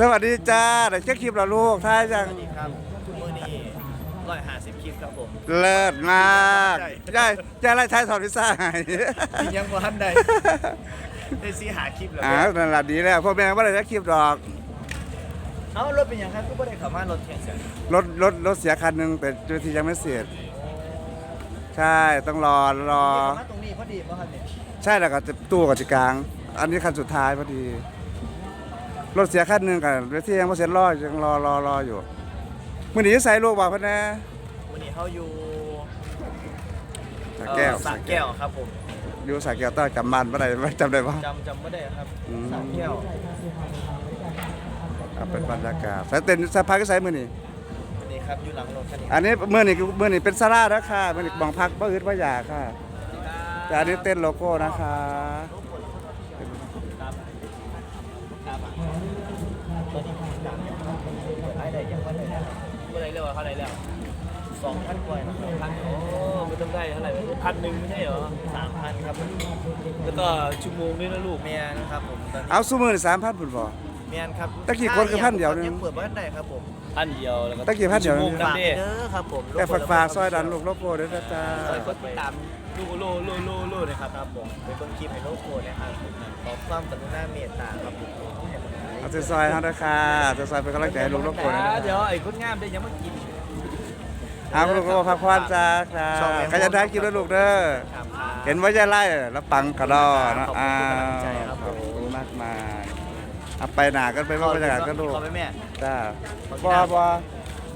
สวัสดีจ้าได้เช็คคลิปแล้วลูกท้ายจังสวัสดีครับมือนี้ร้อยห้าสิบคลิปครับผม เลิศมากใช่ใช่ใช่ไล่ท้ายสอนพิซซ่าให้ยังบ่ทันใดได้ซีหาคลิปแล้วอ่านั่นแหละดีแล้วพ่อแม่ว่าได้เช็คคลิปดอก เอ้ารถเป็นยังครับก็ไม่ได้ขับมารถแข่งเสียรถรถรถเสียคันหนึ่งแต่เจ้าหน้าที่ยังไม่เสร็จใช่ต้องรอรอขับมาตรงนี้พอดีป่ะครับเนี่ยใช่แล้วก็จะตู้กับจิกลาง อันนี้คันสุดท้ายพอดี รถเสียคันหนึ่งกันเวทียังไม่เสร็จรอยังรอรอรออยู่มื่อนี้ใส่ลูกบอกพ่อแน่วันนี้เขาอยู่สระแก้วเอ่อสระแก้วครับผมอยู่สระแก้วต้องจำบ้านไม่ได้ไม่จำได้ปะ จำจำไม่ได้ครับอืม สระแก้วอะเป็นบรรยากาศใส่เต็นสะพายก็ใส่มือนี่วันนี้ครับอยู่หลังรถคันนี้อันนี้มือนี่คือมือนี่เป็นซาร่าแล้วค่ะมือนี่บองพักบ่อึดบ่อยากค่ะแต่อันนี้เต้นโลโก้นะคะ ตอนนี้ดังไอ้ใดยังไม่ได้เมื่อไรเร็วเท่าไรแล้วสองพันกว่านะครับพันโอ้ไม่ต้องได้เท่าไหร่พันหนึ่งไม่ใช่เหรอสามพันครับ แล้วก็ชั่วโมงด้วยนะลูกเมียนะครับผมตอนนี้เอาสู้มือนี่สามพันพุ่นบ่เมียนครับตะกี้คนคือพันเดียวนึงยังเปิดบ้านใดครับผมพันเดียวแล้วก็ตะกี้พันเดียวชั่โมงนึงนับฝากเด้เด้อครับผมแต่ฝากฝากซอยดันลูกโลโก้ด้วยนะจ๊ะซอยกดติดตามลูกโลโลโลโลนะครับครับผมไปเบิ่งคลิปให้โลโก้นะครับขอความกรุณาเมตตาครับผม เอาซอยๆเฮาด้วยค่ะจะซอยเป็นกำลังใจให้ลูกโลโก้ด้วยนะเดี๋ยวไอ้คนงามได้ยังไม่กินเอาลูกโลโก้พักผ่อนจ้าค่ะใครจะได้กินด้วยลูกเด้อ ครับเห็นว่าจะไล่แล้วปังกระดอเนาะขอบอ้าคุณกำลังวใจครับขอบคุณมากมายเอาไปหนากันไปว่าบรรยากาศกันลูกขอไปแม่จ้าขอบคุณบ่ครับบ่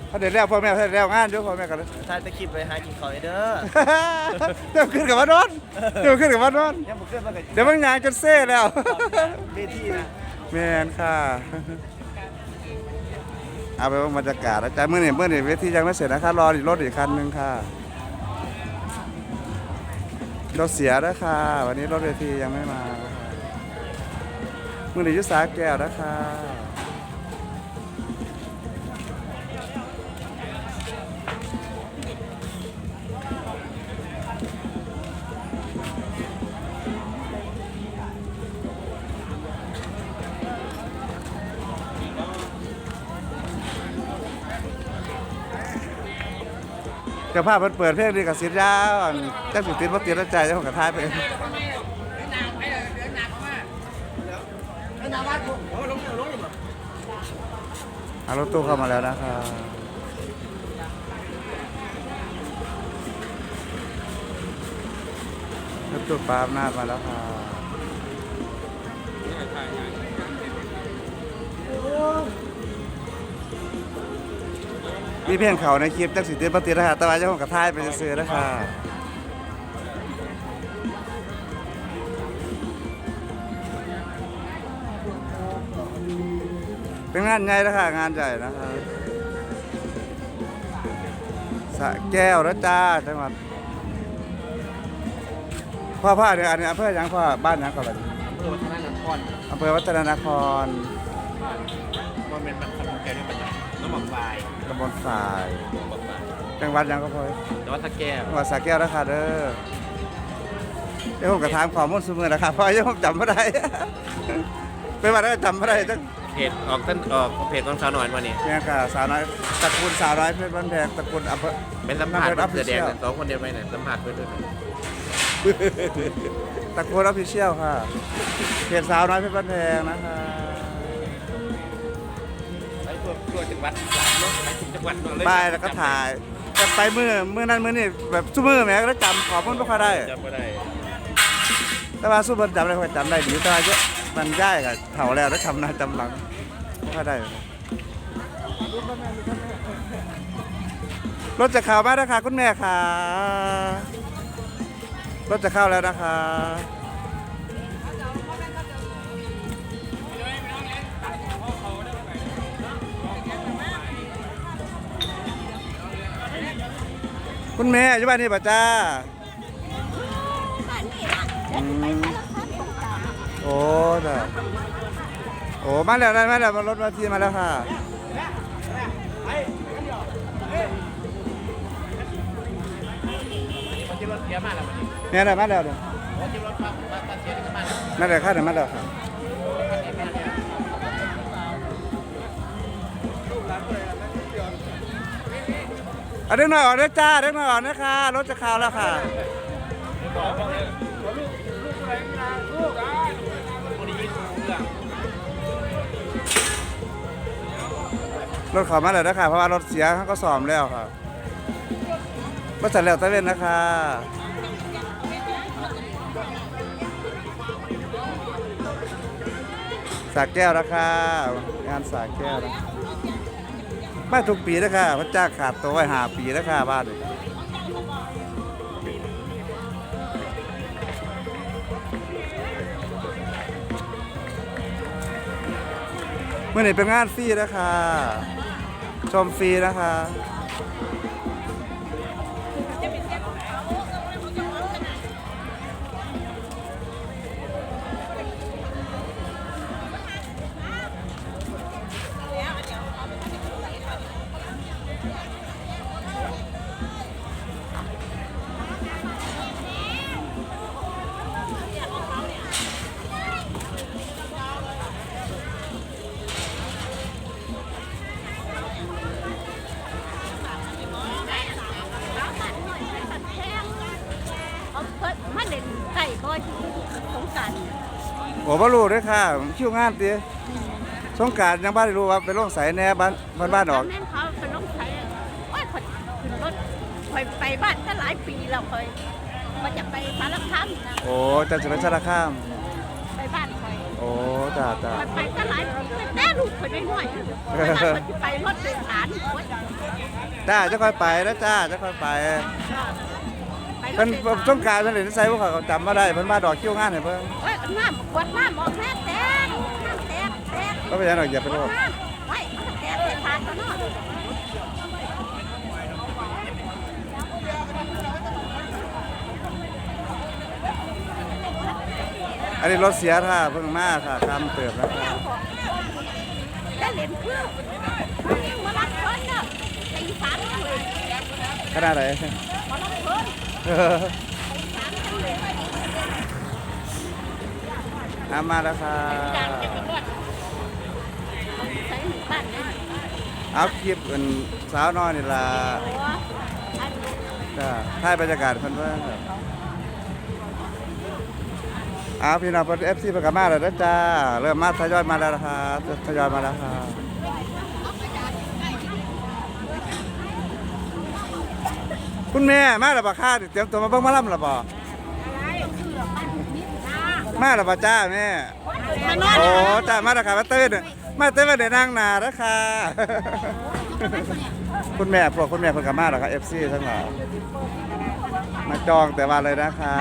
เขาเดี๋ยวแล้วพ่อแม่เขาเดี๋ยวแล้วงานเดี๋ยวพ่อแม่กันเลย ถ่ายตะคลิปไปหากินข้าวเด้อเดี๋ยวขึ้นกับว่านอนเดี๋ยวขึ้นกับว่านอนยังบ่เกินมากันเดี๋ยวมันงานจนเซ่แล้ว เวทีนะ แมนค่ะ เอาไปว่าบรรยากาศนะจ๊ะเมื่อนี่เมื่อนี่เวทียังไม่เสร็จนะคะรออีกรถอีกคันหนึงค่ะรถเสียแล้วค่ะ วันนี้รถเวทียังไม่มาเมื่อนี่ยุสาแก้วนะคะ เจ้าภาพเพิ่นเปิดเพลงดีกับศิษยาอันจักสิติดบ่ติดแล้วใจเจ้าของกระทายไปเอารถตู้เข้ามาแล้วนะครับรถตู้ปามหน้าจมาแล้วครับ มีเพลงเขาในคลิปจักสิติดบ่ติดนะฮะแต่ว่าเจ้าของกระทายไปซื้อๆนะคะเป็นงานใหญ่นะคะงานใหญ่นะคะสระแก้วนะจ้าจังหวัดพ่อพ่อเดี๋ยวอันนี้อำเภอหยังพ่อบ้านหยังก่อนเลยอำเภอวัฒนานครอำเภอวัฒนนครมันเป็นมันขนมแกงด้วยประจำน้ำหมักไฟ ตำบลฝ่ายน้ำหมักไฟจังหวัดหยังก็พอแต่ว่าถ้าแก้วจังหวัดสระแก้วนะคะเด้อเดี๋ยวผมกระถามข้อมูลสมือนะครับเพราะยังผมจำไม่ได้เป็นวันนั้นจำไม่ได้ตั้งเพจออกท่านออกเพจของสาวหน่อยมาเนี่ยเนี่ยค่ะสาวน้อยตระกูลสาวน้อยเพชรบ้านแพงตระกูลอำเภอเป็นสัมผัสน้ำเพชรเสือแดง Official เนี่ยสองคนเดียวไปเนี่ยสัมผัสไปด้วยตระกูลออฟฟิเชียลค่ะเพจสาวน้อยเพชรบ้านแพงนะคะไป ทั่วทั่วจังหวัดไปถึงจังหวัดก่อนเลยไปแล้วก็ถ่ายแต่ไปมือมือนั้นมือนี่แบบสู้มือแหม่แล้วจำขอมันไม่ค่อยได้ จำไม่ได้แต่ว่าสู้มันจำได้ค่อยจำได้ดีแต่ว่าเยอะมันย่ายกับเถ่าแล้วแล้วจำหน้าจำหลังไม่ค่อยได้ รถจะเข้ามาแล้วค่ะคุณแม่ค่ะ รถจะเข้าแล้วนะคะ คุณแม่อยู่บ้านนี่ป่ะจ้าอืมโอ้จ้ะโอ้มาแล้วได้มาแล้วมารถมาทีมาแล้วค่ะที่รถเสียมาแล้ววันนี้เนี่ยได้มาแล้วเดี๋ยวที่รถมาตัดเสียมาแล้วนั่นแหละค่ะเดี๋ยวมาแล้วค่ะ เอาเด็กหน่อยออกเด็กจ้าเด็กหน่อยออกนะคะรถจะเข้าวแล้วค่ะรถเขอมาแล้วนะคะเพราะว่ารถเสียเขาก็สอมแล้วครับก็จัดแล้วตะเวนนะคะสากแก้วนะคะงานสากแก้วนะ มาทุกปีนะคะพระเจ้าขาดตัวไว้หาปีนะคะบ้านเมื่อไหร่เป็นงานฟรีนะคะ ชมฟรีนะคะ สงกรารผมบ่รู้ด้วยค่ะคิวงานตีสงกรารยังบ้านได้รู้ว่าเป็นโรงใสแหน่บ้านบ้านบ้านออกแม่นเขาเป็นลูกชายโอ้ยคนขึ้นรถคอยไปบ้านก็หลายปีแล้วคอยมันจะไปสารคามนะโอ้จะจะเป็นชาละข้าม ไปบ้านคอยโอ้จ้าจ้าคอยไปก็หลายปีแต่แต่ลูกคอยไม่น้อยขนาดมันจะไปรถโดยสารโอ้ยจ้าจะค่อยไปนะจ้าจะค่อยไป ไปรเพิ่ถนโดยสารสงกรารเพิ่นเล่นไสพวกเขาจำมาได้เพิ่นมาดอกคิวงานให้เพิ่นโอ้ยน้ำกวดน้ำออกแม่แตกน้ำแตกแตกก็ไปยังดอกอย่าไปกโลวดดน้ำไว้มันแตกใส่ถาดตัวเนาะอันนี้รถเสียท่าเพิ่งมาค่ะคำเติบแล้วค่ะได้เล่นเพื่อมาลักเพิ่นเนาะตีสามจังเลย ขนาดไหนมาลักเพิ่นอามาแล้วค่ะใส่หมู่บ้านนะเอาคลิปอันสาวน้อยนี่ล่ะจ้าถ่ายบรรยากาศเพิ่นเพิ่นครับเอาพี่น้องเพิ่น FC เพิ่นก็มาแล้วนะจ้า เริ่มมาทยอยมาแล้วนะคะทยอยมาแล้วค่ะ คุณแม่มาแล้วบ่ค่ะเตรียมตัวมาเบิ่งหมาล่ำแล้วบ่มาแล้วป่ะจ้าแม่มานอนโอ้จ้ามาแล้วค่ะมาเต้นมาเต้นมาเดี๋ยวนั่งนาแล้วค่ะ คุณแม่พวกคุณแม่เพิ่นก็มาแล้วค่ะ FC ทั้งหลายมาจองแต่ว่าเลยนะคะ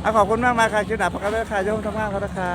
เอาขอบคุณมากมากๆค่ะคิวหนาพักกันเลยค่ะโยมทั้งมากเขานะคะ